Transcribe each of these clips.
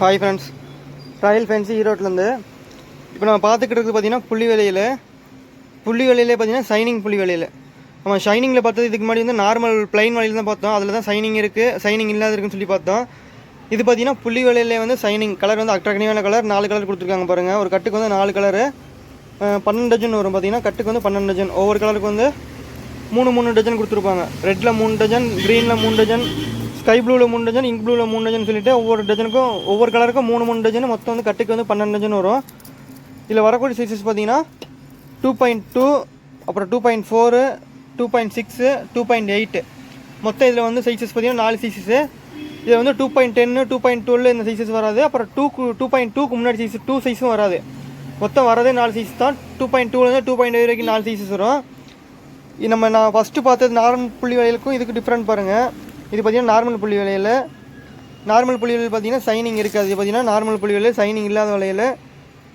Hi friends royal fancy ஈரோட்லேருந்து இப்போ நம்ம பார்த்துக்கிட்டு இருக்குது பார்த்தீங்கன்னா புள்ளி வேலையில் புள்ளி வேலையில் பார்த்தீங்கன்னா சைனிங் புள்ளி வேலையில் நம்ம ஷைனிங்கில் பார்த்தது இதுக்கு முன்னாடி வந்து நார்மல் பிளைன் வலையில் தான் பார்த்தோம். அதில் தான் சைனிங் இருக்குது சைனிங் இல்லாத இருக்குன்னு சொல்லி பார்த்தோம். இது பார்த்தீங்கன்னா புள்ளி வேலையில் வந்து சைனிங் கலர் வந்து அட்ராக்டிவான கலர் நாலு கலர் கொடுத்துருக்காங்க பாருங்கள் ஒரு கட்டுக்கு வந்து நாலு கலரு பன்னெண்டு டஜன் வரும் பார்த்தீங்கன்னா கட்டுக்கு வந்து பன்னெண்டு டஜன் ஒவ்வொரு கலருக்கு வந்து மூணு மூணு டஜன் கொடுத்துருப்பாங்க. ரெட்டில் மூணு டஜன் க்ரீனில் மூணு டஜன் ஸ்கை ப்ளூவில் மூணு டஜன் இங்க் ப்ளூவில் மூணு டஜன் சொல்லிட்டு ஒவ்வொரு டஜனுக்கும் ஒவ்வொரு கலருக்கும் மூணு மூணு டஜன் மொத்தம் வந்து கட்டுக்கு வந்து பன்னெண்டு டஜன் வரும். இதில் வரக்கூடிய சைஸஸ் பார்த்தீங்கன்னா டூ பாயிண்ட் டூ அப்புறம் two point four two point six two point eight மொத்தம் இதில் வந்து சைஸஸ் பார்த்தீங்கன்னா நாலு சைஸஸு இதில் வந்து two point ten two point twelve இந்த சைஸஸ் வராது. அப்புறம் டூக்கு டூ பாயிண்ட் டூக்கு முன்னாடி சைஸ் டூ சைஸும் வராது. மொத்தம் வரதே நாலு சைஸ் தான். டூ பாயிண்ட் டூலேருந்து டூ பாயிண்ட் எயிட் வரைக்கும் நாலு சைஸஸ் வரும். இது நம்ம நான் ஃபஸ்ட்டு பார்த்தது நார்மல் புள்ளி வயலுக்கும் இதுக்கு டிஃப்ரெண்ட் பாருங்கள் இது பார்த்தீங்கன்னா நார்மல் புள்ளி வலையில் நார்மல் புள்ளி வலையில் பார்த்தீங்கன்னா சைனிங் இருக்காது. இது பார்த்திங்கன்னா நார்மல் புள்ளி வலையில் சைனிங் இல்லாத வலையில்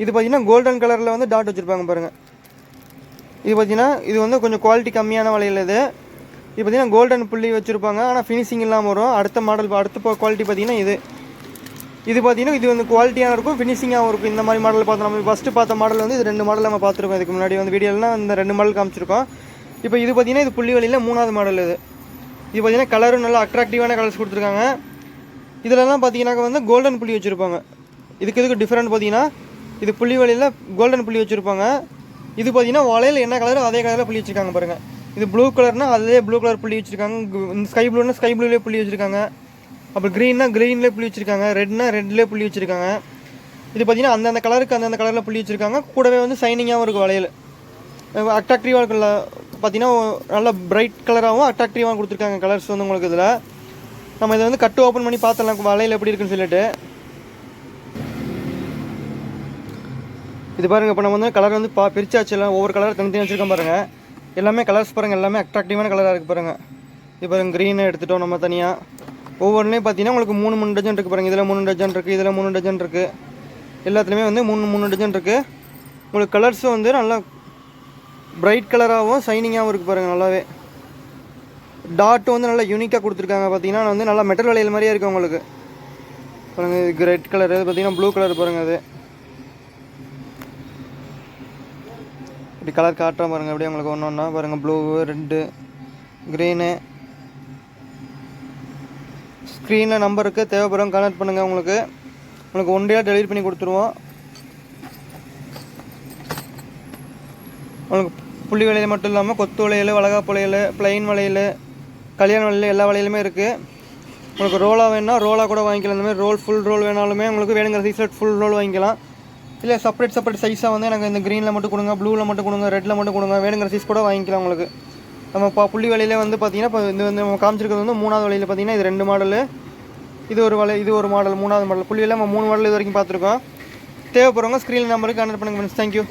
இது பார்த்தீங்கன்னா கோல்டன் கலரில் வந்து டாட் வச்சுருப்பாங்க பாருங்கள் இது பார்த்தீங்கன்னா இது வந்து கொஞ்சம் குவாலிட்டி கம்மியான வலையில் இது. இது பார்த்திங்கன்னா கோல்டன் புள்ளி வச்சுருப்பாங்க. ஆனால் ஃபினிஷிங் இல்லாமல் வரும். அடுத்த மாடல் அடுத்த குவாலிட்டி பார்த்தீங்கன்னா இது. இது பார்த்திங்கன்னா இது வந்து குவாலிட்டியாக இருக்கும் ஃபினிஷிங்காகவும் இருக்கும். இந்த மாதிரி மாடல் பார்த்தோம். நம்ம ஃபஸ்ட்டு பார்த்த மாடல் வந்து இது ரெண்டு மாடல் நம்ம பார்த்துருக்கோம் இதுக்கு முன்னாடி வந்து வீடியோலாம் இந்த ரெண்டு மாடல் காமிச்சிருக்கோம். இப்போ இது பார்த்தீங்கன்னா இது புள்ளி வழியில் மூணாவது மாடல் இது. இது பார்த்தீங்கன்னா கலரும் நல்லா அட்ராக்டிவான கலர்ஸ் கொடுத்துருக்காங்க. இதிலலாம் பார்த்தீங்கன்னாக்க வந்து கோல்டன் புள்ளி வச்சுருப்பாங்க. இதுக்கு இதுக்கு டிஃப்ரெண்ட் பார்த்தீங்கன்னா இது புள்ளி வழியில் கோல்டன் புள்ளி வச்சுருப்பாங்க. இது பார்த்தீங்கன்னா வலையில் என்ன கலரோ அதே கலரில் புள்ளி வச்சுருக்காங்க பாருங்கள் இது ப்ளூ கலர்னா அதே ப்ளூ கலர் புள்ளி வச்சுருக்காங்க. இந்த ஸ்கை ப்ளூனா ஸ்கை ப்ளூலேயே புள்ளி வச்சுருக்காங்க. அப்புறம் க்ரீன்னா க்ரீன்லேயே புள்ளி வச்சுருக்காங்க. ரெட்னா ரெட்லேயே புள்ளி வச்சுருக்காங்க. இது பார்த்தீங்கன்னா அந்தந்த கலருக்கு அந்தந்த கலரில் புள்ளி வச்சுருக்காங்க. கூடவே வந்து சைனிங்காகவும் இருக்கும் வளையல். அட்ராக்டிவாக இருக்குல்ல பார்த்தீங்கன்னா நல்ல பிரைட் கலராகவும் அட்ராக்டிவாகவும் கொடுத்துருக்காங்க கலர்ஸ் வந்து உங்களுக்கு இதில். நம்ம இதை வந்து கட்டு ஓப்பன் பண்ணி பார்த்துடலாம் வலையில் எப்படி இருக்குன்னு சொல்லிட்டு. இது பாருங்கள் இப்போ நம்ம வந்து கலர் வந்து பா பிரிச்சாச்சு எல்லாம் ஒவ்வொரு கலர் தனித்தனி வச்சுருக்கோம் பாருங்கள் எல்லாமே கலர்ஸ் பாருங்கள் எல்லாமே அட்ராக்டிவான கலராக இருக்குது பாருங்கள் இது பாருங்கள் க்ரீனை எடுத்துட்டோம் நம்ம தனியாக ஒவ்வொன்றுலேயும் பார்த்தீங்கன்னா உங்களுக்கு மூணு மூணு டஜன் இருக்குது பாருங்கள் இதில் மூணு டஜன் இருக்குது இதில் மூணு டஜன் இருக்குது எல்லாத்துலேயுமே வந்து மூணு மூணு டஜன் இருக்குது உங்களுக்கு கலர்ஸும் வந்து நல்லா பிரைட் கலராகவும் ஷைனிங்காகவும் இருக்குது பாருங்கள் நல்லாவே. டாட் வந்து நல்லா யூனிக்காக கொடுத்துருக்காங்க பார்த்தீங்கன்னா வந்து நல்லா மெட்டல் வளையல் மாதிரியே இருக்குது உங்களுக்கு. பாருங்கள் இதுக்கு ரெட் கலர் இது பார்த்தீங்கன்னா ப்ளூ கலர் பாருங்கள் அது. இப்படி கலர் காட்டுறேன் பாருங்கள் அப்படியே உங்களுக்கு ஒன்று ஒன்றா பாருங்கள் ப்ளூ ரெட்டு க்ரீனு ஸ்க்ரீனில் நம்பருக்கு தேவைப்படும் கனெக்ட் பண்ணுங்கள் உங்களுக்கு. உங்களுக்கு ஒன் டேயாக டெலிவரி பண்ணி கொடுத்துருவோம். உங்களுக்கு புள்ளி வளையல் மட்டும் இல்லாமல் கொத்து வளையல் வளகாப்பு வளையல் பிளைன் வளையல் கல்யாண வளையல் எல்லா வளையலுமே இருக்குது உங்களுக்கு ரோலாக வேணால் ரோலாக கூட வாங்கிக்கலாம். இந்த மாதிரி ரோல் ஃபுல் ரோல் வேணாலுமே உங்களுக்கு வேணுங்கிற சைஸில் ஃபுல் ரோல் வாங்கிக்கலாம். இல்லை செப்பரேட் செப்பரேட் சைஸாக வந்து எனக்கு இந்த க்ரீனில் மட்டும் கொடுங்க ப்ளூவில் மட்டும் கொடுங்க ரெட்டில் மட்டும் கொடுங்க வேணுங்கிற சைஸ் கூட வாங்கிக்கலாம் உங்களுக்கு நம்ம இப்போ புள்ளி வலையிலே வந்து பார்த்தீங்கன்னா இப்போ இந்த வந்து நம்ம காமிச்சிருக்கிறது வந்து மூணாவது வலையில் பார்த்தீங்கன்னா இது ரெண்டு மாடலு இது ஒரு வலை இது ஒரு மாடல் மூணாவது மாடல் புள்ளியில் நம்ம மூணு மாடல் இது வரைக்கும் பார்த்துருக்கோம். தேவைப்படுறவங்க ஸ்க்ரீன் நம்பருக்கு கனெக்ட் பண்ணுங்க ஃப்ரெண்ட்ஸ் தேங்க்யூ